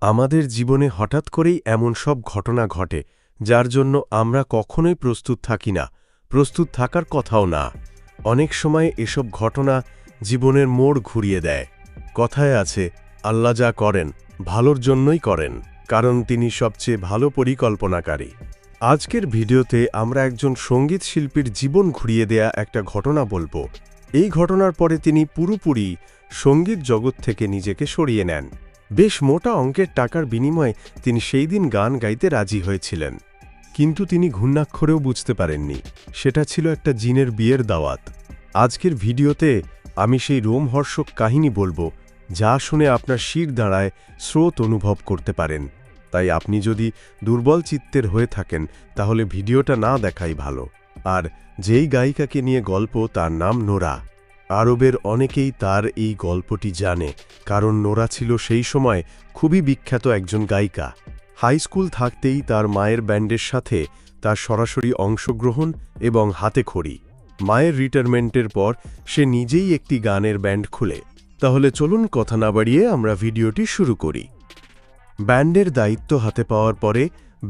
আমাদের জীবনে হঠাৎ করেই এমন সব ঘটনা ঘটে, যার জন্য আমরা কখনোই প্রস্তুত থাকি না, প্রস্তুত থাকার কথাও না। অনেক সময় এসব ঘটনা জীবনের মোড় ঘুরিয়ে দেয়। কথায় আছে, আল্লাহ যা করেন, ভালোর জন্যই করেন, কারণ তিনি সবচেয়ে ভালো পরিকল্পনাকারী। আজকের ভিডিওতে আমরা একজন সংগীত শিল্পীর জীবন ঘুরিয়ে দেয়া একটা ঘটনা বলব। এই ঘটনার পরে তিনি পুরোপুরি সংগীত জগৎ থেকে নিজেকে সরিয়ে নেন। বেশ মোটা অঙ্কের টাকার বিনিময়ে তিনি সেই দিন গান গাইতে রাজি হয়েছিলেন। কিন্তু তিনি ঘূর্ণাক্ষরেও বুঝতে পারেননি। সেটা ছিল একটা জিনের বিয়ের দাওয়াত। আজকের ভিডিওতে আমি সেই রোমহর্ষক কাহিনী বলব, যা শুনে আপনার শির দাঁড়ায় স্রোত অনুভব করতে পারেন। তাই আপনি যদি দুর্বল চিত্তের হয়ে থাকেন, তাহলে ভিডিওটা না দেখাই ভালো। আর যেই গায়িকাকে নিয়ে গল্প, তার নাম নোরা। আরবের অনেকেই তার এই গল্পটি জানে, কারণ নোরা ছিল সেই সময় খুবই বিখ্যাত একজন গায়িকা। হাই স্কুল থাকতেই তার মায়ের ব্যান্ডের সাথে তার সরাসরি অংশগ্রহণ এবং হাতে খড়ি মায়ের রিটায়ারমেন্টের পর সে নিজেই একটি গানের ব্যান্ড খুলে। তাহলে চলুন কথা না বাড়িয়ে আমরা ভিডিওটি শুরু করি। ব্যান্ডের দায়িত্ব হাতে পাওয়ার পরে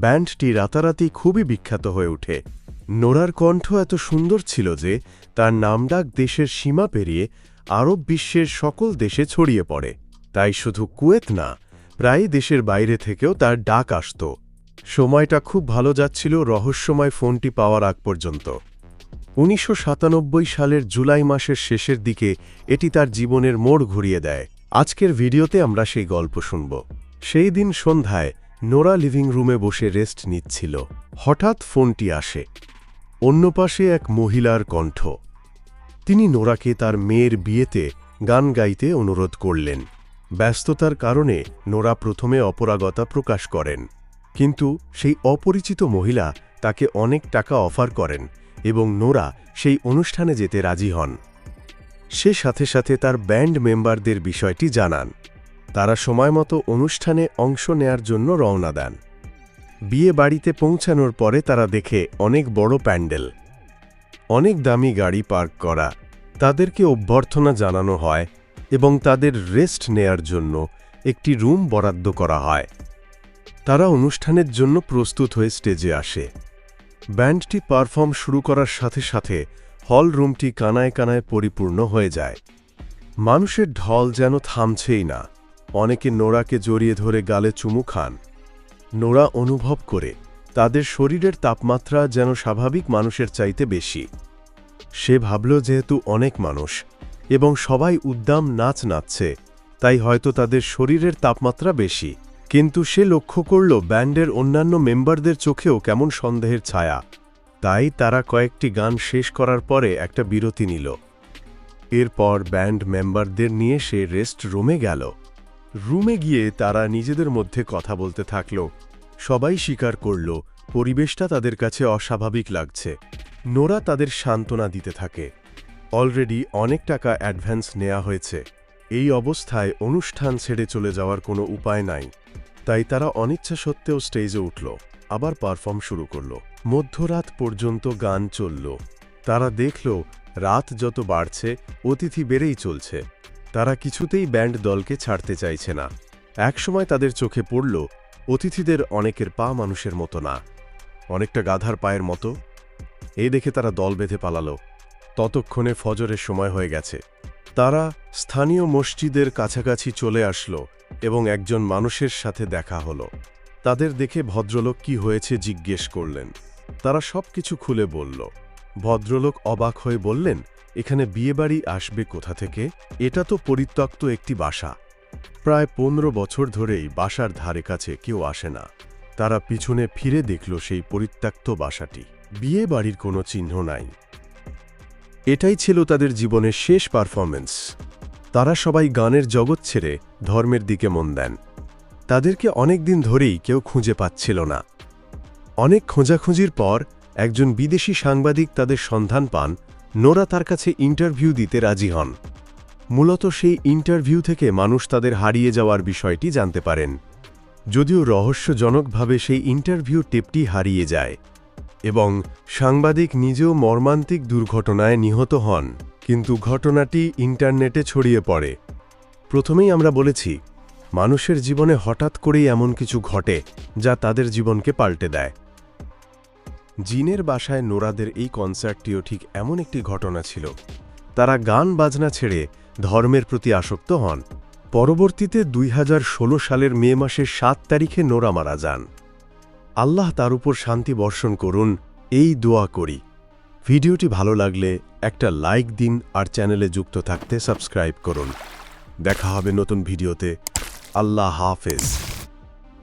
ব্যান্ডটি রাতারাতি খুবই বিখ্যাত হয়ে ওঠে। নোরার কণ্ঠ এত সুন্দর ছিল যে তার নামডাক দেশের সীমা পেরিয়ে আরব বিশ্বের সকল দেশে ছড়িয়ে পড়ে। তাই শুধু কুয়েত না প্রায় দেশের বাইরে থেকেও তার ডাক আসত। সময়টা খুব ভালো যাচ্ছিল রহস্যময় ফোনটি পাওয়ার আগ পর্যন্ত। উনিশশো সাতানব্বই সালের জুলাই মাসের শেষের দিকে এটি তার জীবনের মোড় ঘুরিয়ে দেয়। আজকের ভিডিওতে আমরা সেই গল্প শুনব। সেই দিন সন্ধ্যায় নোরা লিভিং রুমে বসে রেস্ট নিচ্ছিল। হঠাৎ ফোনটি আসে। অন্য পাশে এক মহিলার কণ্ঠ। তিনি নোরাকে তার মেয়ের বিয়েতে গান গাইতে অনুরোধ করলেন। ব্যস্ততার কারণে নোরা প্রথমে অপরাগতা প্রকাশ করেন। কিন্তু সেই অপরিচিত মহিলা তাকে অনেক টাকা অফার করেন এবং নোরা সেই অনুষ্ঠানে যেতে রাজি হন। সে সাথে সাথে তার ব্যান্ড মেম্বারদের বিষয়টি জানান। তারা সময়মতো অনুষ্ঠানে অংশ নেয়ার জন্য রওনা দেন। বিয়ে বাড়িতে পৌঁছানোর পরে তারা দেখে অনেক বড় প্যান্ডেল। অনেক দামি গাড়ি পার্ক করা, তাদেরকে অভ্যর্থনা জানানো হয় এবং তাদের রেস্ট নেয়ার জন্য একটি রুম বরাদ্দ করা হয়। তারা অনুষ্ঠানের জন্য প্রস্তুত হয়ে স্টেজে আসে। ব্যান্ডটি পারফর্ম শুরু করার সাথে সাথে হল রুমটি কানায় কানায় পরিপূর্ণ হয়ে যায়। মানুষের ঢল যেন থামছেই না। অনেকে নোড়াকে জড়িয়ে ধরে গালে চুমু খান। নোরা অনুভব করে, তাদের শরীরের তাপমাত্রা যেন স্বাভাবিক মানুষের চাইতে বেশি। সে ভাবল যেহেতু অনেক মানুষ, এবং সবাই উদ্দাম নাচ নাচছে, তাই হয়তো তাদের শরীরের তাপমাত্রা বেশি। কিন্তু সে লক্ষ্য করল ব্যান্ডের অন্যান্য মেম্বারদের চোখেও কেমন সন্দেহের ছায়া। তাই তারা কয়েকটি গান শেষ করার পরে একটা বিরতি নিল। এরপর ব্যান্ড মেম্বারদের নিয়ে সে রেস্ট রুমে গেল। রুমে গিয়ে তারা নিজেদের মধ্যে কথা বলতে থাকল। সবাই স্বীকার করল, পরিবেশটা তাদের কাছে অস্বাভাবিক লাগছে। নোরা তাদের সান্ত্বনা দিতে থাকে। অলরেডি অনেক টাকা অ্যাডভান্স নেওয়া হয়েছে। এই অবস্থায় অনুষ্ঠান ছেড়ে চলে যাওয়ার কোনো উপায় নাই। তাই তারা অনিচ্ছা সত্ত্বেও স্টেজে উঠল, আবার পারফর্ম শুরু করল। মধ্যরাত পর্যন্ত গান চলল। তারা দেখল, রাত যত বাড়ছে, অতিথি বেড়েই চলছে। তারা কিছুতেই ব্যান্ড দলকে ছাড়তে চাইছে না। একসময় তাদের চোখে পড়ল, অতিথিদের অনেকের পা মানুষের মতো না। অনেকটা গাধার পায়ের মতো। এই দেখে তারা দল বেঁধে পালালো। ততক্ষণে ফজরের সময় হয়ে গেছে। তারা স্থানীয় মসজিদের কাছাকাছি চলে আসলো এবং একজন মানুষের সাথে দেখা হলো। তাদের দেখে ভদ্রলোক কি হয়েছে জিজ্ঞেস করলেন। তারা সব কিছু খুলে বলল। ভদ্রলোক অবাক হয়ে বললেন এখানে বিয়েবাড়ি আসবে কোথা থেকে? এটা তো পরিত্যক্ত একটি বাসা। প্রায় পনেরো বছর ধরেই বাসার ধারে কাছে কেউ আসে না। তারা পিছনে ফিরে দেখল সেই পরিত্যক্ত বাসাটি। বিয়ে বাড়ির কোনো চিহ্ন নাই। এটাই ছিল তাদের জীবনের শেষ পারফরমেন্স তারা সবাই গানের জগৎ ছেড়ে ধর্মের দিকে মন দেন। তাদেরকে অনেক দিন ধরেই কেউ খুঁজে পাচ্ছিল না। অনেক খোঁজাখুঁজির পর একজন বিদেশি সাংবাদিক তাদের সন্ধান পান নোরা তার কাছে ইন্টারভিউ দিতে রাজি হন। মূলত সেই ইন্টারভিউ থেকে মানুষ তাদের হারিয়ে যাওয়ার বিষয়টি জানতে পারেন। যদিও রহস্যজনকভাবে সেই ইন্টারভিউ টেপটি হারিয়ে যায় এবং সাংবাদিক নিজেও মর্মান্তিক দুর্ঘটনায় নিহত হন, কিন্তু ঘটনাটি ইন্টারনেটে ছড়িয়ে পড়ে। প্রথমেই আমরা বলেছি, মানুষের জীবনে হঠাৎ করেই এমন কিছু ঘটে যা তাদের জীবনকে পাল্টে দেয়। জিনের বাসায় নোরাদের এই কনসার্টটিও ঠিক এমন একটি ঘটনা ছিল। তারা গান বাজনা ছেড়ে ধর্মের প্রতি আসক্ত হন। পরবর্তীতে দুই হাজার ষোলো সালের মে মাসের সাত তারিখে নোরা মারা যান। আল্লাহ তার উপর শান্তি বর্ষণ করুন, এই দোয়া করি। ভিডিওটি ভালো লাগলে একটা লাইক দিন আর চ্যানেলে যুক্ত থাকতে সাবস্ক্রাইব করুন। দেখা হবে নতুন ভিডিওতে। আল্লাহ হাফেজ।